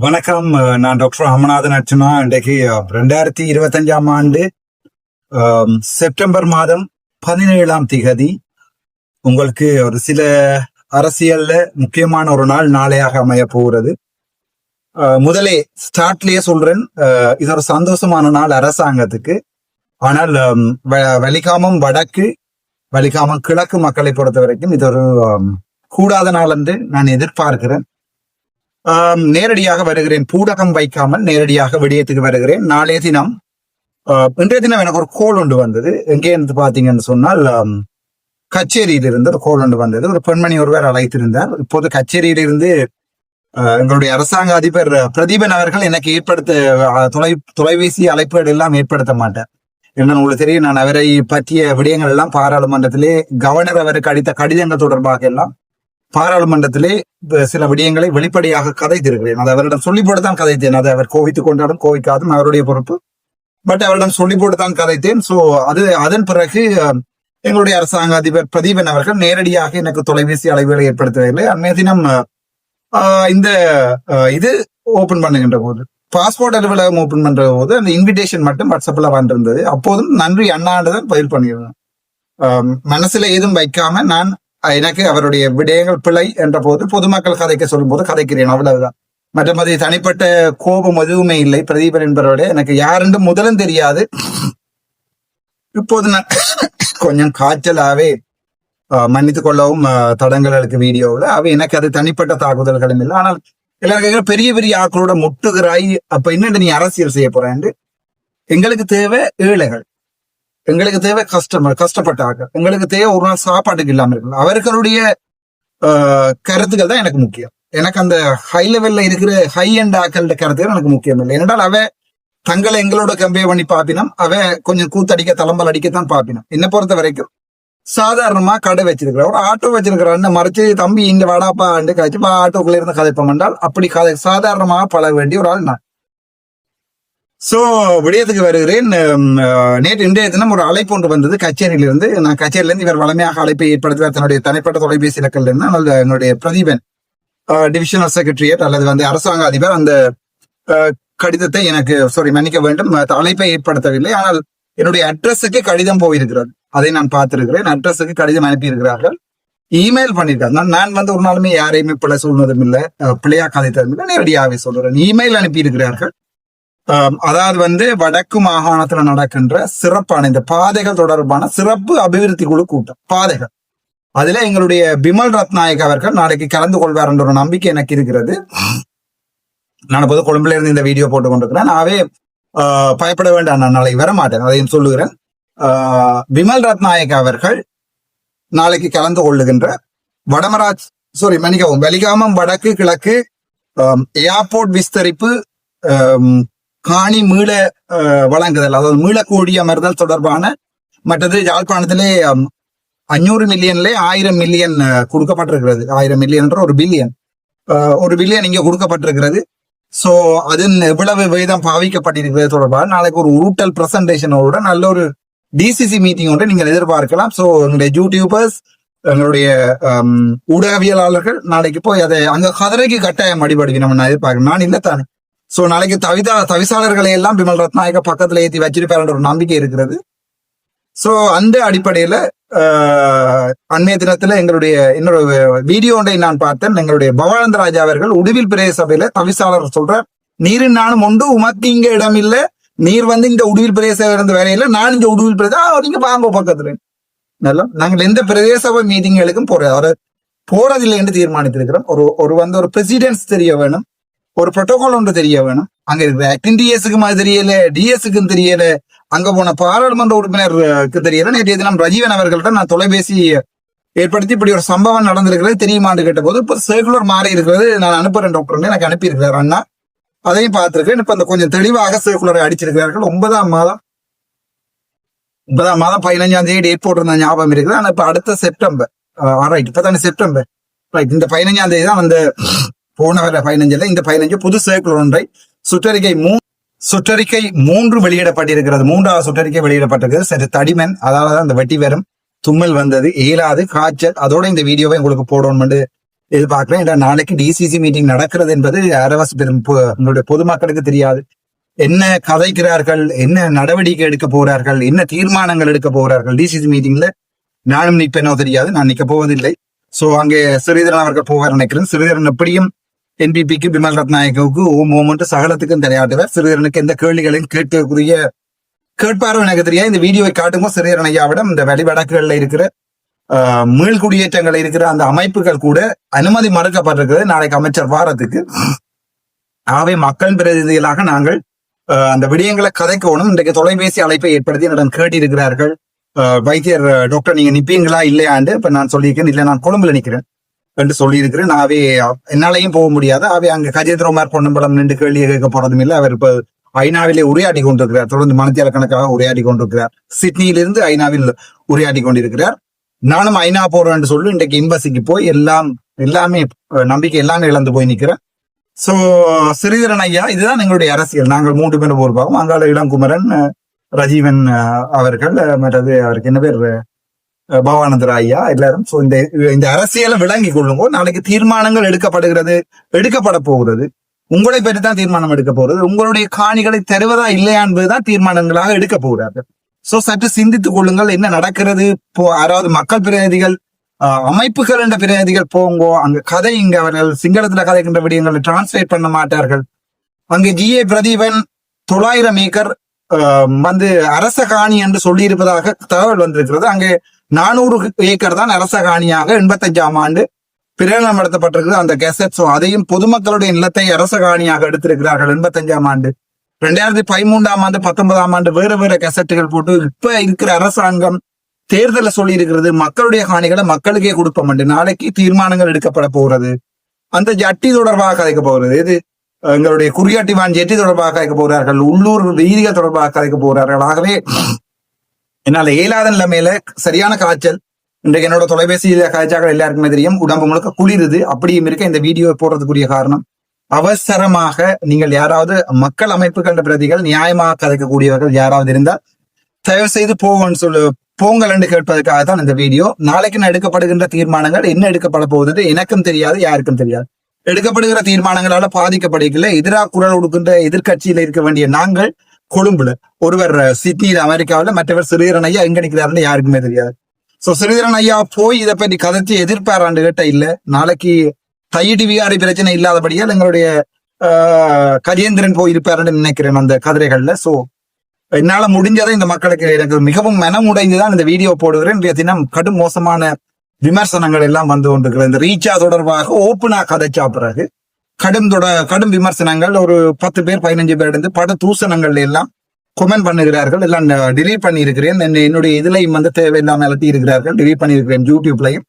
வணக்கம். நான் டாக்டர் ராமநாதன் அர்ச்சனா இன்றைக்கு ரெண்டாயிரத்தி இருபத்தஞ்சாம் ஆண்டு செப்டம்பர் மாதம் பதினேழாம் திகதி. உங்களுக்கு ஒரு சில அரசியல்ல முக்கியமான ஒரு நாள் நாளையாக அமைய போகிறது. முதலே ஸ்டார்ட்லயே சொல்றேன். இது ஒரு சந்தோஷமான நாள் அரசாங்கத்துக்கு. ஆனால் வ- வலிகாமம் வடக்கு வலிகாமம் கிழக்கு மக்களை பொறுத்த வரைக்கும் இது ஒரு கூடாத நாள் என்று நான் எதிர்பார்க்கிறேன். நேரடியாக வருகிறேன். பூடகம் வைக்காமல் நேரடியாக விடயத்துக்கு வருகிறேன். நாளைய தினம் ஆஹ், இன்றைய தினம் எனக்கு ஒரு கோல் ஒன்று வந்தது. எங்கே இருந்து பார்த்தீங்கன்னு சொன்னால் ஆம், கச்சேரியிலிருந்து ஒரு கோல் ஒன்று வந்தது. ஒரு பெண்மணி ஒருவர் அழைத்திருந்தார். இப்போது கச்சேரியிலிருந்து ஆஹ், எங்களுடைய அரசாங்க அதிபர் பிரதீபன் அவர்கள் எனக்கு ஏற்படுத்த தொலை தொலைபேசி அழைப்புகள் எல்லாம் ஏற்படுத்த மாட்டார். என்ன உங்களுக்கு தெரியும். நான் அவரை பற்றிய விடயங்கள் எல்லாம் பாராளுமன்றத்திலே கவர்னர் அவருக்கு அடித்த கடிதங்கள் தொடர்பாக எல்லாம் பாராளுமன்றத்திலே சில விடயங்களை வெளிப்படையாக கதைத்திருக்கிறேன். அது அவரிடம் சொல்லி போட்டுத்தான் கதைத்தேன். அதை அவர் கோவித்துக் கொண்டாலும் கோவிக்காதும் அவருடைய பொறுப்பு. பட் அவரிடம் சொல்லி போட்டுத்தான் கதைத்தேன். சோ அது அதன் பிறகு எங்களுடைய அரசாங்க அதிபர் பிரதீபன் அவர்கள் நேரடியாக எனக்கு தொலைபேசி அளவுகளை ஏற்படுத்தவில்லை. அன்றைய தினம் இந்த இது ஓபன் பண்ணுகின்ற போது பாஸ்போர்ட் அலுவலகம் ஓபன் பண்ற போது அந்த இன்விடேஷன் மட்டும் வாட்ஸ்அப்ல வந்திருந்தது. அப்போதும் நன்றி அண்ணாண்டு தான் பதில் பண்ணியிருந்தேன். மனசுல ஏதும் வைக்காம நான் எனக்கு அவருடைய விடயங்கள் பிழை என்ற போது பொதுமக்கள் கதைக்க சொல்லும் போது கதைக்கிறேன் அவ்வளவுதான். மற்றபடி தனிப்பட்ட கோபம் எதுவுமே இல்லை. பிரதீபன் என்பவரோட எனக்கு யாருன்னு முதலும் தெரியாது. இப்போது நான் கொஞ்சம் காய்ச்சலாவே அஹ், மன்னித்துக் கொள்ளவும் அஹ், தடங்களுக்கு வீடியோவில். அவை எனக்கு அது தனிப்பட்ட தாக்குதல்களும் இல்லை. ஆனால் எல்லாருக்கும் பெரிய பெரிய ஆக்களோட முட்டுகிறாய். அப்ப என்னண்டு நீ அரசியல் செய்ய போறேன் எங்களுக்கு தேவை ஏழைகள். எங்களுக்கு தேவை கஸ்டமர் கஷ்டப்பட்ட ஆக்கள் எங்களுக்கு தேவை ஒரு நாள் சாப்பாட்டுக்கு இல்லாமல் இருக்கலாம் அவர்களுடைய ஆஹ், கருத்துக்கள் தான் எனக்கு முக்கியம். எனக்கு அந்த ஹை லெவல்ல இருக்கிற ஹை அண்ட் ஆக்கள்ட கருத்துக்கள் எனக்கு முக்கியம் இல்லை. ஏனென்றால் அவ தங்களை எங்களோட கம்பேர் பண்ணி பாப்பினம். அவ கொஞ்சம் கூத்தடிக்க தளம்பல் அடிக்கத்தான் பாப்பினம். என்னை பொறுத்த வரைக்கும் சாதாரணமா கடை வச்சிருக்கிறார் ஒரு ஆட்டோ வச்சிருக்கிறான்னு மறைச்சு தம்பி இந்த வாடாப்பா ஆண்டு காய்ச்சி பா ஆட்டோக்குள்ள இருந்து கதைப்போம் என்றால் அப்படி கதை சாதாரணமாக பழக வேண்டிய ஒரு ஆள் நான். சோ விடயத்துக்கு வருகிறேன். நேற்று இன்றைய தினம் ஒரு அழைப்பு ஒன்று வந்தது. கச்சேரியிலிருந்து நான் கச்சேரியிலிருந்து இவர் வளமையாக அழைப்பை ஏற்படுத்துவார் தன்னுடைய தனிப்பட்ட தொலைபேசி இலக்கில் இருந்து அல்லது என்னுடைய பிரதீபன் டிவிஷனல் செக்ரட்டரியேட் அல்லது வந்து அரசாங்க அதிபர் அந்த கடிதத்தை எனக்கு சாரி மன்னிக்க வேண்டும். அழைப்பை ஏற்படுத்தவில்லை. ஆனால் என்னுடைய அட்ரஸுக்கு கடிதம் போயிருக்கிறது. அதை நான் பார்த்திருக்கிறேன். அட்ரஸுக்கு கடிதம் அனுப்பி இருக்கிறார்கள் இமெயில் பண்ணியிருக்காங்க நான் வந்து ஒரு நாளுமே யாரையுமே பிழை சொல்வதும் இல்லை. பிழையா கதைத்ததும் இல்லை நேரடியாகவே சொல்றேன். இமெயில் அனுப்பியிருக்கிறார்கள். அதாவது வந்து வடக்கு மாகாணத்துல நடக்கின்ற சிறப்பான இந்த பாதைகள் தொடர்பான சிறப்பு அபிவிருத்தி குழு கூட்டம் பாதைகள். அதுல எங்களுடைய பிமல் ரத்நாயக் அவர்கள் நாளைக்கு கலந்து கொள்வார் என்ற ஒரு நம்பிக்கை எனக்கு இருக்கிறது. நான் பொது கொழும்புல இருந்து இந்த வீடியோ போட்டு கொண்டிருக்கிறேன். நாவே ஆஹ், பயப்பட வேண்டாம் நான் நாளைக்கு வர மாட்டேன் அதையும் சொல்லுகிறேன். ஆஹ், பிமல் ரத்நாயக் அவர்கள் நாளைக்கு கலந்து கொள்ளுகின்ற வடமராஜ் சாரி மன்னிக்கவும் வலிகாமம் வடக்கு கிழக்கு ஏர்போர்ட் விஸ்தரிப்பு காணி மீள வழங்குதல். அதாவது மீளக்கூடி அமர்தல் தொடர்பான மற்றது யாழ்ப்பாணத்திலே அஞ்சூறு மில்லியன்ல ஆயிரம் மில்லியன் கொடுக்கப்பட்டிருக்கிறது. ஆயிரம் மில்லியன் என்ற ஒரு பில்லியன். ஒரு பில்லியன் இங்கே கொடுக்கப்பட்டிருக்கிறது. ஸோ அதன் எவ்வளவு விகிதம் பாவிக்கப்பட்டிருக்கிறது தொடர்பாக நாளைக்கு ஒரு உருட்டல் பிரசன்டேஷனோட நல்ல ஒரு டிசிசி மீட்டிங் ஒன்றை நீங்கள் எதிர்பார்க்கலாம். ஸோ எங்களுடைய யூடியூபர்ஸ் எங்களுடைய ஊடகவியலாளர்கள் நாளைக்கு போய் அதை அங்கே கதிரைக்கு கட்டாயம் அடிபடுவி நம்ம நான் எதிர்பார்க்கணும் நான் இல்லை தானே சோ நாளைக்கு தவிதா தவிசாளர்களை எல்லாம் பிமல் ரத்நாயக பக்கத்துல ஏத்தி வச்சிருப்பாருன்ற ஒரு நம்பிக்கை இருக்கிறது. சோ அந்த அடிப்படையில ஆஹ், அண்மைய தினத்துல எங்களுடைய இன்னொரு வீடியோ ஒன்றை நான் பார்த்தேன். எங்களுடைய பவானந்த ராஜா அவர்கள் உடுவில் பிரதேச சபையில தவிசாளர் சொல்ற நீரின் நானும் உண்டு உமக்கு இங்க இடம் இல்ல. நீர் வந்து இந்த உடுவில் பிரதேச இருந்த வேலையில நான் இங்க உடுவில் பிரதேச நீங்க வாங்க பக்கத்துல நல்லா நாங்கள் எந்த பிரதேச சபை மீட்டிங்களுக்கும் போறது அவர் போறதில்லை என்று தீர்மானித்திருக்கிறோம். ஒரு ஒரு வந்து ஒரு பிரசிடென்ஸ் தெரிய வேணும். ஒரு ப்ரோட்டோகால் ஒன்று தெரிய வேணும். அங்க இருக்கிற ஆக்டிங் டிஎஸ்க்கு மாதிரி தெரியல டிஎஸ்க்கும் தெரியல. அங்க போன பாராளுமன்ற உறுப்பினருக்கு தெரியல. நேற்றைய தினம் ரஜீவன் அவர்கள்ட்ட நான் தொலைபேசி ஏற்படுத்தி இப்படி ஒரு சம்பவம் நடந்திருக்கிறது தெரியுமான்னு கேட்ட போது இப்போ சர்க்குலர் மாறி இருக்கிறது. நான் அனுப்புறேன் டாக்டர் எனக்கு அனுப்பியிருக்கிறார் அண்ணா. அதையும் பார்த்துருக்கேன். இப்போ அந்த கொஞ்சம் தெளிவாக சர்க்குலரை அடிச்சிருக்கிறார்கள். ஒன்பதாம் மாதம் ஒன்பதாம் மாதம் பதினஞ்சாம் தேதி டேட் போட்டிருந்த ஞாபகம் இருக்குது. ஆனால் இப்போ அடுத்த செப்டம்பர் ரைட் இப்பதானே செப்டம்பர். ரைட் இந்த பதினஞ்சாம் தேதி தான் அந்த போன வர பதினஞ்சுல இந்த பதினஞ்சு புது சர்க்குலர் ஒன்றை சுற்றறிக்கை மூ சுற்றறிக்கை மூன்று வெளியிடப்பட்டிருக்கிறது. மூன்றாவது சுற்றறிக்கை வெளியிடப்பட்டிருக்கிறது. சரி தடிமன் அதாவது அந்த வெட்டி வரும் தும்மல் வந்தது. இயலாது காய்ச்சல். அதோட இந்த வீடியோவை உங்களுக்கு போடணும்னு எதிர்பார்க்கிறேன். ஏன்னா நாளைக்கு டிசிசி மீட்டிங் நடக்கிறது என்பது அரவாசி பெரும் உங்களுடைய பொதுமக்களுக்கு தெரியாது. என்ன கதைக்கிறார்கள்? என்ன நடவடிக்கை எடுக்க போறார்கள்? என்ன தீர்மானங்கள் எடுக்க போகிறார்கள் டிசிசி மீட்டிங்ல நானும் நிற்பேனோ தெரியாது. நான் நிற்க போவதில்லை. சோ அங்கே ஸ்ரீதரன் அவர்கள் போக நினைக்கிறேன். ஸ்ரீதரன் எப்படியும் என்பிபிக்கு பிமல் ரத்நாயகவுக்கு ஓம் ஓமன்ட்டு சகலத்துக்கும் தெரியாதவர். சிறிதரனுக்கு எந்த கேள்விகளையும் கேட்கக்கூடிய கேட்பாரோ எனக்கு தெரியாது. இந்த வீடியோவை காட்டும்போது சிறிதரன் ஐயாவிடம் இந்த வெளிவடக்குகள்ல இருக்கிற ஆஹ், இருக்கிற அந்த அமைப்புகள் கூட அனுமதி மறுக்கப்பட்டிருக்கிறது. நாளைக்கு அமைச்சர் வாரத்துக்கு. ஆகவே மக்கள் பிரதிநிதிகளாக நாங்கள் ஆஹ், அந்த விடயங்களை கதைக்கணும். இன்றைக்கு தொலைபேசி அழைப்பை ஏற்படுத்தி என்னிடம் கேட்டிருக்கிறார்கள். ஆஹ், வைத்தியர் டாக்டர் நீங்க நிப்பீங்களா இல்லையாண்டு இப்ப நான் சொல்லியிருக்கேன். இல்லை நான் கொழும்புல நிற்கிறேன் என்று சொல்லியிருக்கிறேன். ஆகவே என்னாலையும் போக முடியாது. அவை அங்க கஜேந்திரமார் பொன்னம்பலம் நின்று கேள்வி கேட்க போறதும் இல்லை. அவர் இப்ப ஐநாவிலே உரையாடி கொண்டிருக்கிறார். தொடர்ந்து மனத்தியால கணக்காக உரையாடி கொண்டிருக்கிறார். சிட்னியிலிருந்து ஐநாவில் உரையாடி கொண்டிருக்கிறார். நானும் ஐநா போறேன் என்று சொல்லி இன்றைக்கு இம்பசிக்கு போய் எல்லாம் எல்லாமே நம்பிக்கை எல்லாமே இழந்து போய் நிற்கிறேன் சோ ஸ்ரீதரன் ஐயா இதுதான் எங்களுடைய அரசியல். நாங்கள் மூன்று பேரும் ஒரு பாகம். அங்கால இளங்குமரன் ரஜீவன் அவர்கள் மற்றது அவருக்கு என்ன பேர்? பவானந்தர் ஐயா எல்லாரும். இந்த இந்த அரசியலை விளங்கி கொள்ளுங்க. நாளைக்கு தீர்மானங்கள் எடுக்கப்படுகிறது எடுக்கப்பட போகிறது. உங்களை பற்றி தான் தீர்மானம் எடுக்க போகிறது. உங்களுடைய காணிகளை தருவதா இல்லையா என்பதுதான் தீர்மானங்களாக எடுக்க போகிறார்கள். சோ சற்று சிந்தித்துக் கொள்ளுங்கள். என்ன நடக்கிறது? இப்போ யாராவது மக்கள் பிரதிநிதிகள் அமைப்புகள் என்ற பிரதிநிதிகள் போங்கோ. அங்க கதை இங்க அவர்கள் சிங்களத்துல கதைக்கின்ற விடயங்களை டிரான்ஸ்லேட் பண்ண மாட்டார்கள். அங்கே ஜிஏ பிரதீபன் தொள்ளாயிரம் ஏக்கர் ஆஹ், வந்து அரச காணி என்று சொல்லியிருப்பதாக தகவல் வந்திருக்கிறது. அங்கே நானூறு ஏக்கர் தான் அரச காணியாக எண்பத்தஞ்சாம் ஆண்டு பிரகடனப்படுத்தப்பட்டிருக்கிறது அந்த கெசட் அதையும் பொதுமக்களுடைய நிலத்தை அரச காணியாக எடுத்திருக்கிறார்கள் எண்பத்தஞ்சாம் ஆண்டு. ரெண்டாயிரத்தி பதிமூன்றாம் ஆண்டு பத்தொன்பதாம் ஆண்டு வேற வேற கெசட்டுகள் போட்டு இப்ப இருக்கிற அரசாங்கம் தேர்தலை சொல்லி இருக்கிறது மக்களுடைய காணிகளை மக்களுக்கே கொடுப்போம் என்று நாளைக்கு தீர்மானங்கள் எடுக்கப்பட போகிறது. அந்த ஜட்டி தொடர்பாக கதைக்க போகிறது. இது எங்களுடைய குறியாட்டிவான் ஜெட்டி தொடர்பாக கதைக்க போகிறார்கள். உள்ளூர் வீதிகள் தொடர்பாக கதைக்க போகிறார்கள். ஆகவே என்னால இயலாத நிலைமையில சரியான காய்ச்சல் இன்றைக்கு என்னோட தொலைபேசியில காய்ச்சாக்கள் எல்லாருக்குமே தெரியும். உடம்பு முழுக்க குளிருது. அப்படியும் இருக்க இந்த வீடியோ போடுறதுக்குரிய காரணம் அவசரமாக நீங்கள் யாராவது மக்கள் அமைப்புகள் பிரதிகள் நியாயமாக கதைக்கக்கூடியவர்கள் யாராவது இருந்தால் தயவு செய்து போங்கன்னு சொல்லு போங்கள் என்று கேட்பதற்காக தான் இந்த வீடியோ. நாளைக்கு எடுக்கப்படுகின்ற தீர்மானங்கள் என்ன எடுக்கப்பட போகுது எனக்கும் தெரியாது யாருக்கும் தெரியாது. எடுக்கப்படுகிற தீர்மானங்களால பாதிக்கப்படுகிற எதிராக குரல் கொடுக்கின்ற எதிர்கட்சியில இருக்க வேண்டிய நாங்கள் கொழும்புல. ஒருவர் சிட்னியில் அமெரிக்காவில் மற்றவர் சிறீரன் ஐயா எங்க நிற்கிறாருன்னு யாருக்குமே தெரியாது. சோ சிறிதரன் ஐயா போய் இதை பற்றி கதைச்சு எதிர்பாராண்டு கேட்ட இல்ல. நாளைக்கு தையடி விகாரி பிரச்சனை இல்லாதபடியால் எங்களுடைய ஆஹ், கஜேந்திரன் போய் இருப்பாருன்னு நினைக்கிறேன் அந்த கதிரைகள்ல. சோ என்னால முடிஞ்சதை இந்த மக்களுக்கு எனக்கு மிகவும் மனம் உடைந்துதான் இந்த வீடியோ போடுகிறேன். இன்றைய தினம் கடும் மோசமான விமர்சனங்கள் எல்லாம் வந்து கொண்டிருக்கிறது. இந்த ரீச்சா தொடர்பாக ஓப்பனா கதைச்சா பிறகு கடும் தொட கடும் விமர்சனங்கள் ஒரு பத்து பேர் பதினஞ்சு பேர் இருந்து பட தூசணங்கள் எல்லாம் கொமெண்ட் பண்ணுகிறார்கள். எல்லாம் டிலீட் பண்ணியிருக்கிறேன். என்னுடைய இதுலையும் வந்து தேவையில்லாமல் அலட்டி இருக்கிறார்கள். டிலீட் பண்ணியிருக்கிறேன் யூடியூப்லையும்.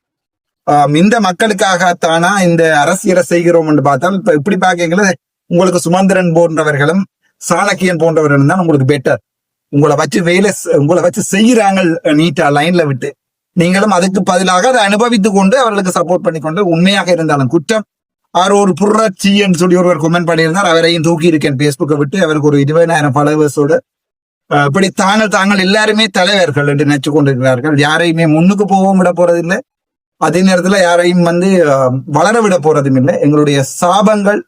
இந்த மக்களுக்காகத்தானா இந்த அரசியலை செய்கிறோம் என்று பார்த்தால் இப்ப இப்படி பாக்கீங்களா உங்களுக்கு சுமந்திரன் போன்றவர்களும் சாணக்கியன் போன்றவர்களும் தான் உங்களுக்கு பெட்டர் உங்களை வச்சு வேலை உங்களை வச்சு செய்கிறாங்க நீட்டா லைன்ல விட்டு. நீங்களும் அதுக்கு பதிலாக அதை அனுபவித்துக் கொண்டு அவர்களுக்கு சப்போர்ட் பண்ணி கொண்டு உண்மையாக இருந்தாலும் குற்றம் அவர் ஒரு புரட்சின்னு சொல்லி ஒருவர் கமெண்ட் பண்ணியிருந்தார். அவரையும் தூக்கி இருக்கேன் பேஸ்புக்கை விட்டு. அவருக்கு ஒரு இருபதாயிரம் ஃபாலோவர்ஸோட இப்படி தாங்கள் தாங்கள் எல்லாருமே தலைவர்கள் என்று நினைச்சு கொண்டிருக்கிறார்கள். யாரையுமே முன்னுக்கு போகவும் விட போறதில்லை. அதே நேரத்துல யாரையும் வந்து வளர விட போறதும் இல்லை எங்களுடைய சாபங்கள்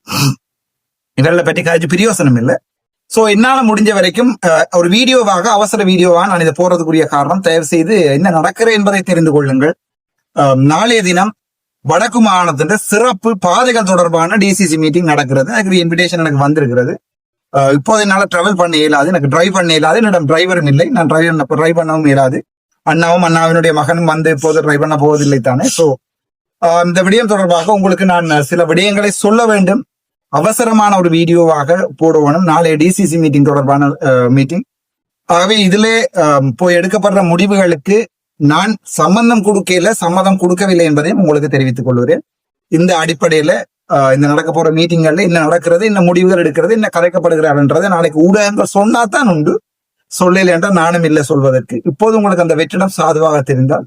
இவர்களை பற்றி காய்ச்சி பிரியோசனம் இல்லை. சோ என்னால முடிஞ்ச வரைக்கும் அஹ், ஒரு வீடியோவாக அவசர வீடியோவா நான் இதை போறதுக்குரிய காரணம் தயவு செய்து என்ன நடக்கிறது என்பதை தெரிந்து கொள்ளுங்கள். நாளைய தினம் வடக்கு மாகாணத்தின் சிறப்பு பாதைகள் தொடர்பான டிசிசி மீட்டிங் நடக்கிறது. அதுக்கு இன்விடேஷன் எனக்கு வந்திருக்கிறது. இப்போது என்னால் டிராவல் பண்ண இயலாது. எனக்கு டிரைவ் பண்ண இயலாது. என்னிடம் டிரைவரும் இல்லை. நான் டிரைவ் டிரைவ் பண்ணவும் இயலாது. அண்ணாவும் அண்ணாவினுடைய மகனும் வந்து இப்போது டிரைவ் பண்ண போவதில்லை தானே. ஸோ இந்த விடயம் தொடர்பாக உங்களுக்கு நான் சில விடயங்களை சொல்ல வேண்டும். அவசரமான ஒரு வீடியோவாக போடுவோம் நாளைய டிசிசி மீட்டிங் தொடர்பான மீட்டிங் ஆகவே இதிலே போய் எடுக்கப்படுற முடிவுகளுக்கு நான் சம்மந்தம் கொடுக்கல சம்மதம் கொடுக்கவில்லை என்பதையும் உங்களுக்கு தெரிவித்துக் கொள்கிறேன். இந்த அடிப்படையில அஹ், இந்த நடக்க போற மீட்டிங்கள்ல என்ன நடக்கிறது என்ன முடிவுகள் எடுக்கிறது என்ன கதைக்கப்படுகிறார்ன்றதை நாளைக்கு ஊடகங்கள் சொன்னாதான் உண்டு. சொல்லல என்றால் நானும் இல்லை சொல்வதற்கு. இப்போது உங்களுக்கு அந்த வெற்றிடம் சாதுவாக தெரிந்தால்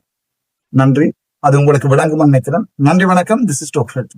நன்றி. அது உங்களுக்கு விளங்கும் நினைக்கிறேன் நன்றி வணக்கம். This is டோக்ஷன்